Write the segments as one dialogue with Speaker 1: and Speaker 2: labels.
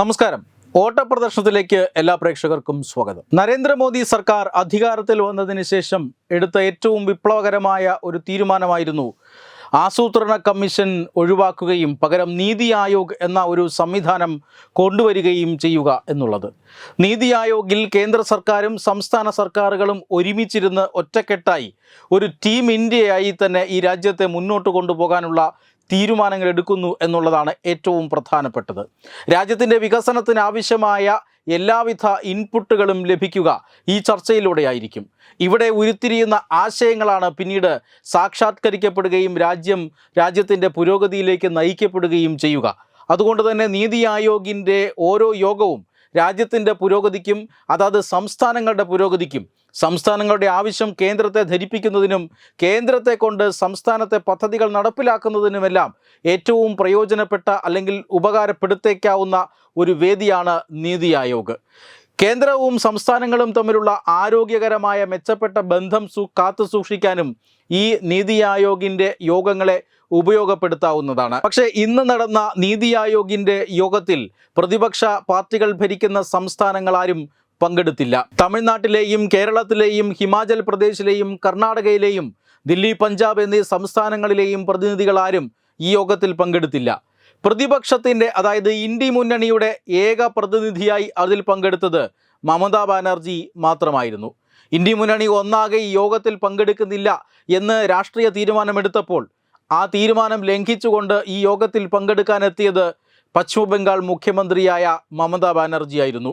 Speaker 1: നമസ്കാരം. ഓട്ടപ്രദർശനത്തിലേക്ക് എല്ലാ പ്രേക്ഷകർക്കും സ്വാഗതം. നരേന്ദ്രമോദി സർക്കാർ അധികാരത്തിൽ വന്നതിന് ശേഷം എടുത്ത ഏറ്റവും വിപ്ലവകരമായ ഒരു തീരുമാനമായിരുന്നു ആസൂത്രണ കമ്മീഷൻ ഒഴിവാക്കുകയും പകരം നീതി ആയോഗ് എന്ന ഒരു സംവിധാനം കൊണ്ടുവരികയും ചെയ്യുക എന്നുള്ളത്. നീതി ആയോഗിൽ കേന്ദ്ര സർക്കാരും സംസ്ഥാന സർക്കാരുകളും ഒരുമിച്ചിരുന്ന് ഒറ്റക്കെട്ടായി ഒരു ടീം ഇന്ത്യയായി തന്നെ ഈ രാജ്യത്തെ മുന്നോട്ട് കൊണ്ടുപോകാനുള്ള തീരുമാനങ്ങൾ എടുക്കുന്നു എന്നുള്ളതാണ് ഏറ്റവും പ്രധാനപ്പെട്ടത്. രാജ്യത്തിന്റെ വികസനത്തിന് ആവശ്യമായ എല്ലാവിധ ഇൻപുട്ടുകളും ലഭിക്കുക ഈ ചർച്ചയിലൂടെയായിരിക്കും. ഇവിടെ ഉരുത്തിരിയുന്ന ആശയങ്ങളാണ് പിന്നീട് സാക്ഷാത്കരിക്കപ്പെടുകയും രാജ്യം രാജ്യത്തിന്റെ പുരോഗതിയിലേക്ക് നയിക്കപ്പെടുകയും ചെയ്യുക. അതുകൊണ്ട് തന്നെ നീതി ആയോഗിന്റെ ഓരോ യോഗവും രാജ്യത്തിന്റെ പുരോഗതിക്കും അതാത് സംസ്ഥാനങ്ങളുടെ പുരോഗതിക്കും സംസ്ഥാനങ്ങളുടെ ആവശ്യം കേന്ദ്രത്തെ ധരിപ്പിക്കുന്നതിനും കേന്ദ്രത്തെ കൊണ്ട് സംസ്ഥാനത്തെ പദ്ധതികൾ നടപ്പിലാക്കുന്നതിനുമെല്ലാം ഏറ്റവും പ്രയോജനപ്പെട്ട അല്ലെങ്കിൽ ഉപകാരപ്പെടുത്തേക്കാവുന്ന ഒരു വേദിയാണ് നീതി ആയോഗ്. കേന്ദ്രവും സംസ്ഥാനങ്ങളും തമ്മിലുള്ള ആരോഗ്യകരമായ മെച്ചപ്പെട്ട ബന്ധം കാത്തു സൂക്ഷിക്കാനും ഈ നീതി ആയോഗിന്റെ യോഗങ്ങളെ ഉപയോഗപ്പെടുത്താവുന്നതാണ്. പക്ഷേ ഇന്ന് നടന്ന നീതി ആയോഗിന്റെ യോഗത്തിൽ പ്രതിപക്ഷ പാർട്ടികൾ ഭരിക്കുന്ന സംസ്ഥാനങ്ങളാരും പങ്കെടുത്തില്ല. തമിഴ്നാട്ടിലെയും കേരളത്തിലെയും ഹിമാചൽ പ്രദേശിലെയും കർണാടകയിലെയും ദില്ലി പഞ്ചാബ് എന്നീ സംസ്ഥാനങ്ങളിലെയും പ്രതിനിധികളാരും ഈ യോഗത്തിൽ പങ്കെടുത്തില്ല. പ്രതിപക്ഷത്തിന്റെ അതായത് ഇന്ത്യ മുന്നണിയുടെ ഏക പ്രതിനിധിയായി അതിൽ പങ്കെടുത്തത് മമതാ ബാനർജി മാത്രമായിരുന്നു. ഇന്ത്യ മുന്നണി ഒന്നാകെ ഈ യോഗത്തിൽ പങ്കെടുക്കുന്നില്ല എന്ന് രാഷ്ട്രീയ തീരുമാനമെടുത്തപ്പോൾ ആ തീരുമാനം ലംഘിച്ചുകൊണ്ട് ഈ യോഗത്തിൽ പങ്കെടുക്കാനെത്തിയത് പശ്ചിമബംഗാൾ മുഖ്യമന്ത്രിയായ മമതാ ബാനർജി ആയിരുന്നു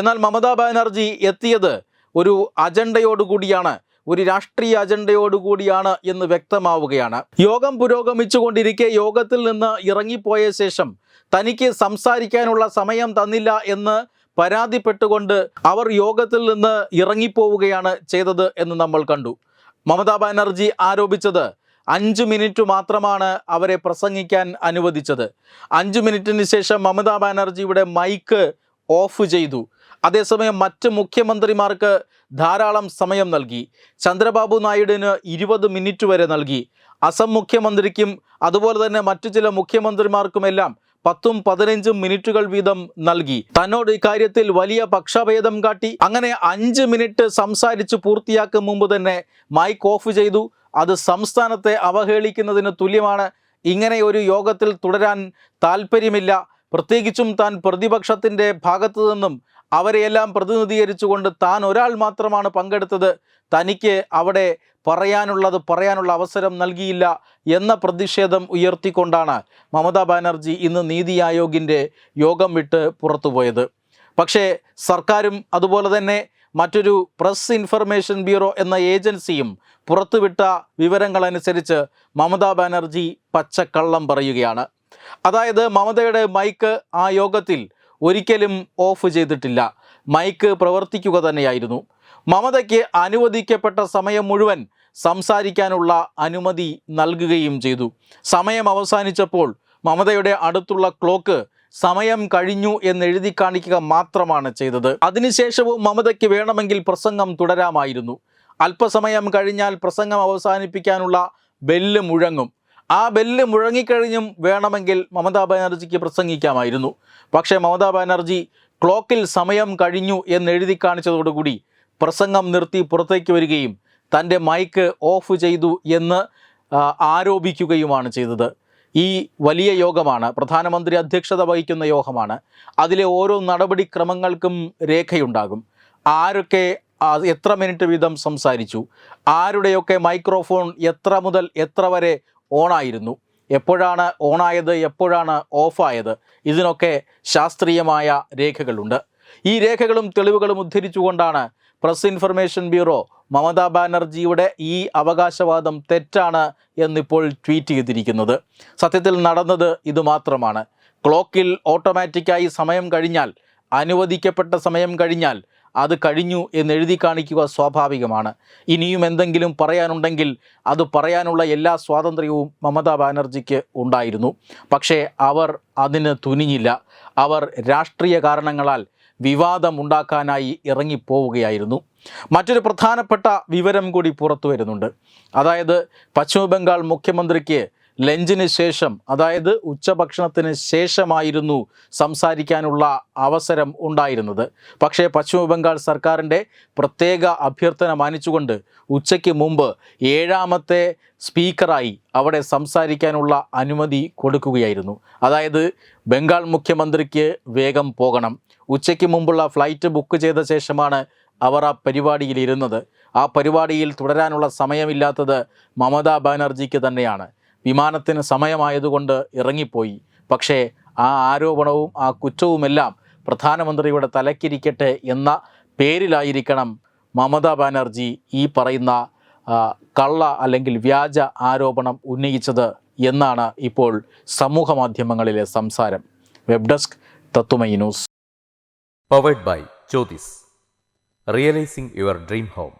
Speaker 1: എന്നാൽ മമതാ ബാനർജി എത്തിയത് ഒരു അജണ്ടയോടുകൂടിയാണ്. ഒരു രാഷ്ട്രീയ അജണ്ടയോടുകൂടിയാണ് എന്ന് വ്യക്തമാവുകയാണ്. യോഗം പുരോഗമിച്ചുകൊണ്ടിരിക്കെ യോഗത്തിൽ നിന്ന് ഇറങ്ങിപ്പോയ ശേഷം തനിക്ക് സംസാരിക്കാനുള്ള സമയം തന്നില്ല എന്ന് പരാതിപ്പെട്ടുകൊണ്ട് അവർ യോഗത്തിൽ നിന്ന് ഇറങ്ങിപ്പോവുകയാണ് ചെയ്തത് എന്ന് നമ്മൾ കണ്ടു. മമതാ ബാനർജി ആരോപിച്ചത് അഞ്ച് മിനിറ്റ് മാത്രമാണ് അവരെ പ്രസംഗിക്കാൻ അനുവദിച്ചത്. അഞ്ച് മിനിറ്റിന് ശേഷം മമതാ ബാനർജിയുടെ മൈക്ക് ഓഫ് ചെയ്തു. അതേസമയം മറ്റ് മുഖ്യമന്ത്രിമാർക്ക് ധാരാളം സമയം നൽകി. ചന്ദ്രബാബു നായിഡുവിന് ഇരുപത് മിനിറ്റ് വരെ നൽകി. അസം മുഖ്യമന്ത്രിക്കും അതുപോലെ തന്നെ മറ്റു ചില മുഖ്യമന്ത്രിമാർക്കുമെല്ലാം പത്തും പതിനഞ്ചും മിനിറ്റുകൾ വീതം നൽകി. തന്നോട് ഇക്കാര്യത്തിൽ വലിയ പക്ഷഭേദം കാട്ടി. അങ്ങനെ അഞ്ച് മിനിറ്റ് സംസാരിച്ച് പൂർത്തിയാക്കും മുമ്പ് തന്നെ മൈക്ക് ഓഫ് ചെയ്തു. അത് സംസ്ഥാനത്തെ അവഹേളിക്കുന്നതിന് തുല്യമാണ്. ഇങ്ങനെ ഒരു യോഗത്തിൽ തുടരാൻ താല്പര്യമില്ല പ്രത്യേകിച്ചും താൻ പ്രതിപക്ഷത്തിന്റെ ഭാഗത്തു നിന്നും അവരെയെല്ലാം പ്രതിനിധീകരിച്ചുകൊണ്ട് താൻ ഒരാൾ മാത്രമാണ് പങ്കെടുത്തത്. തനിക്ക് അവിടെ പറയാനുള്ളത് പറയാനുള്ള അവസരം നൽകിയില്ല എന്ന പ്രതിഷേധം ഉയർത്തിക്കൊണ്ടാണ് മമതാ ബാനർജി ഇന്ന് നീതി ആയോഗിന്റെ യോഗം വിട്ട് പുറത്തുപോയത്. പക്ഷേ സർക്കാരും അതുപോലെ തന്നെ മറ്റൊരു പ്രസ് ഇൻഫർമേഷൻ ബ്യൂറോ എന്ന ഏജൻസിയും പുറത്തുവിട്ട വിവരങ്ങളനുസരിച്ച് മമതാ ബാനർജി പച്ചക്കള്ളം പറയുകയാണ്. അതായത് മമതയുടെ മൈക്ക് ആ യോഗത്തിൽ ഒരിക്കലും ഓഫ് ചെയ്തിട്ടില്ല. മൈക്ക് പ്രവർത്തിക്കുക തന്നെയായിരുന്നു. മമതയ്ക്ക് അനുവദിക്കപ്പെട്ട സമയം മുഴുവൻ സംസാരിക്കാനുള്ള അനുമതി നൽകുകയും ചെയ്തു. സമയം അവസാനിച്ചപ്പോൾ മമതയുടെ അടുത്തുള്ള ക്ലോക്ക് സമയം കഴിഞ്ഞു എന്ന് എഴുതി കാണിക്കുക മാത്രമാണ് ചെയ്തത്. അതിനുശേഷവും മമതയ്ക്ക് വേണമെങ്കിൽ പ്രസംഗം തുടരാമായിരുന്നു. അല്പസമയം കഴിഞ്ഞാൽ പ്രസംഗം അവസാനിപ്പിക്കാനുള്ള ബെല്ല് മുഴങ്ങും. ആ ബെല്ല് മുഴങ്ങിക്കഴിഞ്ഞും വേണമെങ്കിൽ മമതാ ബാനർജിക്ക് പ്രസംഗിക്കാമായിരുന്നു. പക്ഷേ മമതാ ബാനർജി ക്ലോക്കിൽ സമയം കഴിഞ്ഞു എന്ന് എഴുതി കാണിച്ചതോടുകൂടി പ്രസംഗം നിർത്തി പുറത്തേക്ക് വരികയും തന്റെ മൈക്ക് ഓഫ് ചെയ്തു എന്ന് ആരോപിക്കുകയുമാണ് ചെയ്തത്. ഈ വലിയ യോഗമാണ് പ്രധാനമന്ത്രി അധ്യക്ഷത വഹിക്കുന്ന യോഗമാണ്. അതിലെ ഓരോ നടപടിക്രമങ്ങൾക്കും രേഖയുണ്ടാകും. ആരൊക്കെ എത്ര മിനിറ്റ് വീതം സംസാരിച്ചു? ആരുടെയൊക്കെ മൈക്രോഫോൺ എത്ര മുതൽ എത്ര വരെ ഓണായിരുന്നു. എപ്പോഴാണ് ഓണായത്? എപ്പോഴാണ് ഓഫായത്? ഇതിനൊക്കെ ശാസ്ത്രീയമായ രേഖകളുണ്ട്. ഈ രേഖകളും തെളിവുകളും ഉദ്ധരിച്ചുകൊണ്ടാണ് പ്രസ് ഇൻഫർമേഷൻ ബ്യൂറോ മമതാ ബാനർജിയുടെ ഈ അവകാശവാദം തെറ്റാണ് എന്നിപ്പോൾ ട്വീറ്റ് ചെയ്തിരിക്കുന്നത്. സത്യത്തിൽ നടന്നത് ഇതുമാത്രമാണ് ക്ലോക്കിൽ ഓട്ടോമാറ്റിക്കായി സമയം കഴിഞ്ഞാൽ അനുവദിക്കപ്പെട്ട സമയം കഴിഞ്ഞാൽ അത് കഴിഞ്ഞു എന്ന് എഴുതി കാണിക്കുക സ്വാഭാവികമാണ്. ഇനിയും എന്തെങ്കിലും പറയാനുണ്ടെങ്കിൽ അത് പറയാനുള്ള എല്ലാ സ്വാതന്ത്ര്യവും മമതാ ബാനർജിക്ക് ഉണ്ടായിരുന്നു. പക്ഷേ അവർ അതിന് തുനിഞ്ഞില്ല. അവർ രാഷ്ട്രീയ കാരണങ്ങളാൽ വിവാദമുണ്ടാക്കാനായി ഇറങ്ങിപ്പോവുകയായിരുന്നു. മറ്റൊരു പ്രധാനപ്പെട്ട വിവരം കൂടി പുറത്തു വരുന്നുണ്ട്. അതായത് പശ്ചിമ ബംഗാൾ മുഖ്യമന്ത്രിക്ക് ലഞ്ചിന് ശേഷം അതായത് ഉച്ചഭക്ഷണത്തിന് ശേഷമായിരുന്നു സംസാരിക്കാനുള്ള അവസരം ഉണ്ടായിരുന്നത്. പക്ഷേ പശ്ചിമ ബംഗാൾ സർക്കാരിന്റെ പ്രത്യേക അഭ്യർത്ഥന മാനിച്ചുകൊണ്ട് ഉച്ചയ്ക്ക് മുമ്പ് ഏഴാമത്തെ സ്പീക്കറായി അവിടെ സംസാരിക്കാനുള്ള അനുമതി കൊടുക്കുകയായിരുന്നു. അതായത് ബംഗാൾ മുഖ്യമന്ത്രിക്ക് വേഗം പോകണം. ഉച്ചയ്ക്ക് മുമ്പുള്ള ഫ്ലൈറ്റ് ബുക്ക് ചെയ്ത ശേഷമാണ് അവർ ആ പരിപാടിയിൽ ഇരുന്നത്. ആ പരിപാടിയിൽ തുടരാനുള്ള സമയമില്ലാത്തത് മമതാ ബാനർജിക്ക് തന്നെയാണ്. വിമാനത്തിന് സമയമായതുകൊണ്ട് ഇറങ്ങിപ്പോയി. പക്ഷേ ആ ആരോപണവും ആ കുറ്റവുമെല്ലാം പ്രധാനമന്ത്രിയുടെ തലക്കിരിക്കട്ടെ എന്ന പേരിലായിരിക്കണം മമതാ ബാനർജി ഈ പറയുന്ന കള്ള അല്ലെങ്കിൽ വ്യാജ ആരോപണം ഉന്നയിച്ചത് എന്നാണ് ഇപ്പോൾ സമൂഹ മാധ്യമങ്ങളിലെ സംസാരം. വെബ് ഡെസ്ക് തത്തുമൈ news.
Speaker 2: Powered by Jyothis realising your dream home.